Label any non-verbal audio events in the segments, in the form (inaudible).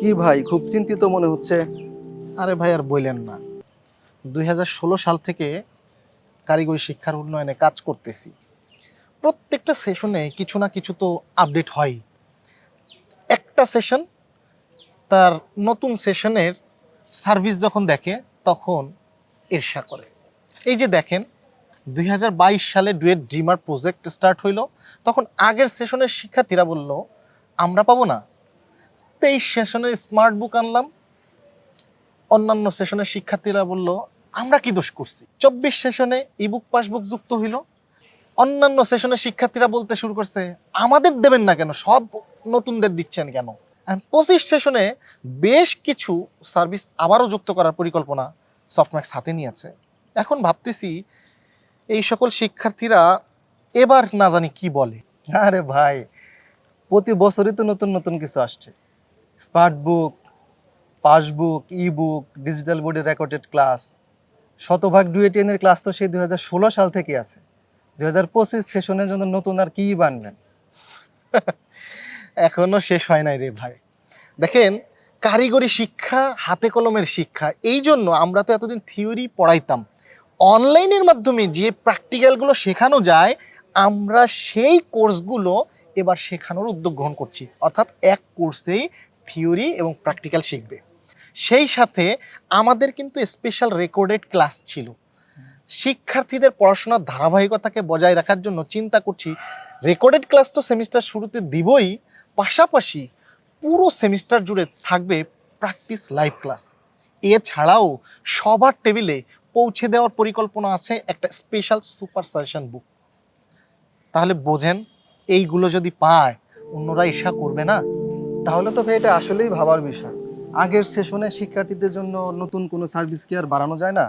কি ভাই, খুব চিন্তিত মনে হচ্ছে। আরে ভাই, আর বললেন না। দুই হাজার ষোলো সাল থেকে কারিগরি শিক্ষার উন্নয়নে কাজ করতেছি। প্রত্যেকটা সেশনে কিছু না কিছু তো আপডেট হয়। একটা সেশন, তার নতুন সেশনের সার্ভিস যখন দেখে, তখন ঈর্ষা করে। এই যে দেখেন, দুই হাজার বাইশ সালে ডুয়েট ড্রিমার প্রজেক্ট স্টার্ট হইল, তখন আগের সেশনের শিক্ষার্থীরা বলল, আমরা পাবো না। তেইশ সেশনের স্মার্ট বুক আনলাম। অন্যান্য সেশনের শিক্ষার্থীরা বলল, আমরা কি দোষ করছি? চব্বিশ সেশনে ইবুক পাসবুক যুক্ত হইল। অন্যান্য সেশনের শিক্ষার্থীরা বলতে শুরু করছে, আমাদের দেবেন না কেন? সব নতুনদের দিচ্ছেন কেন? পঁচিশ সেশনে বেশ কিছু সার্ভিস আবারও যুক্ত করার পরিকল্পনা সফটম্যাক্স হাতে নিয়েছে। এখন ভাবতেছি, এই সকল শিক্ষার্থীরা এবার না জানি কি বলে। আরে ভাই, প্রতি বছরই তো নতুন নতুন কিছু আসছে। Smart book passbook e book digital বোর্ডের রেকর্ডেড ক্লাস, শতভাগ ডুয়েটিএনের ক্লাস তো সেই দু হাজার ষোলো সাল থেকে আছে। দুই হাজার পঁচিশ সেশনের জন্য নতুন আর কি বানবেন? (laughs) এখনও শেষ হয় নাই রে ভাই। দেখেন, কারিগরি শিক্ষা, হাতে কলমের শিক্ষা, এই জন্য আমরা তো এতদিন থিওরি পড়াইতাম। অনলাইনের মাধ্যমে যে প্র্যাকটিক্যালগুলো শেখানো যায়, আমরা সেই কোর্সগুলো এবার শেখানোর উদ্যোগ গ্রহণ করছি। অর্থাৎ এক কোর্সেই থিওরি এবং প্র্যাকটিক্যাল শিখবে। সেই সাথে আমাদের কিন্তু স্পেশাল রেকর্ডেড ক্লাস ছিল। শিক্ষার্থীদের পড়াশোনার ধারাবাহিকতাকে বজায় রাখার জন্য চিন্তা করছি, রেকর্ডেড ক্লাস তো সেমিস্টার শুরুতে দিবই, পাশাপাশি পুরো সেমিস্টার জুড়ে থাকবে প্র্যাকটিস লাইভ ক্লাস। এছাড়াও সবার টেবিলে পৌঁছে দেওয়ার পরিকল্পনা আছে একটা স্পেশাল সুপার সাজেশন বুক। তাহলে বোঝেন, এইগুলো যদি পায়, অন্যরা ঈর্ষা করবে না? তাহলে তো ভাই এটা আসলেই ভাবার বিষয়। আগের সেশনে শিক্ষার্থীদের জন্য নতুন কোনো সার্ভিস কি আর বাড়ানো যায় না?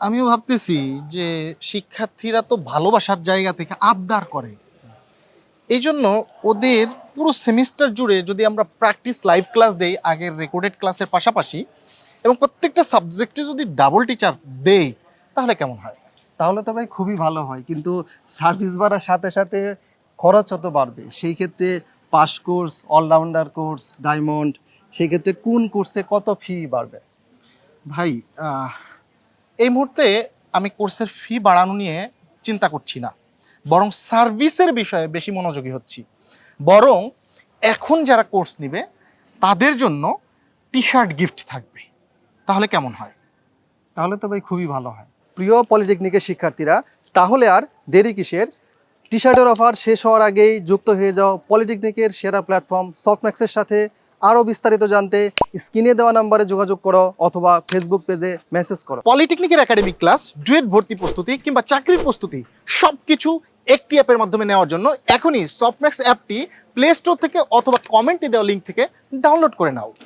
আমিও ভাবতেছি যে শিক্ষার্থীরা তো ভালোবাসার জায়গা থেকে আবদার করে। এই জন্য ওদের পুরো সেমিস্টার জুড়ে যদি আমরা প্র্যাকটিস লাইভ ক্লাস দেই আগের রেকর্ডেড ক্লাসের পাশাপাশি এবং প্রত্যেকটা সাবজেক্টে যদি ডাবল টিচার দেই তাহলে কেমন হয়? তাহলে তো ভাই খুবই ভালো হয় কিন্তু সার্ভিস বাড়ার সাথে সাথে খরচ তো বাড়বে। সেই ক্ষেত্রে pass course allrounder course diamond সেক্ষেত্রে কোন কোর্সে কত ফি বাড়বে? ভাই এই মুহূর্তে আমি কোর্সের ফি বাড়ানো নিয়ে চিন্তা করছি না। বরং সার্ভিসের বিষয়ে বেশি মনোযোগী হচ্ছি। বরং এখন যারা কোর্স নেবে তাদের জন্য টি শার্ট গিফট থাকবে। তাহলে কেমন হয়? তাহলে তো ভাই খুবই ভালো হয়। প্রিয় পলিটেকনিকের শিক্ষার্থীরা তাহলে আর দেরি কিসের? টি শার্টের অফার শেষ হওয়ার আগেই যুক্ত হয়ে যাও পলিটেকনিকের সেরা প্ল্যাটফর্ম সফটম্যাক্সের সাথে। আরও বিস্তারিত জানতে স্ক্রিনে দেওয়া নাম্বারে যোগাযোগ করো অথবা ফেসবুক পেজে মেসেজ করো। পলিটেকনিকের একাডেমিক ক্লাস ডুয়েট ভর্তি প্রস্তুতি কিংবা চাকরির প্রস্তুতি সব কিছু একটি অ্যাপের মাধ্যমে নেওয়ার জন্য এখনই সফটম্যাক্স অ্যাপটি প্লে স্টোর থেকে অথবা কমেন্টে দেওয়া লিঙ্ক থেকে ডাউনলোড করে নাও।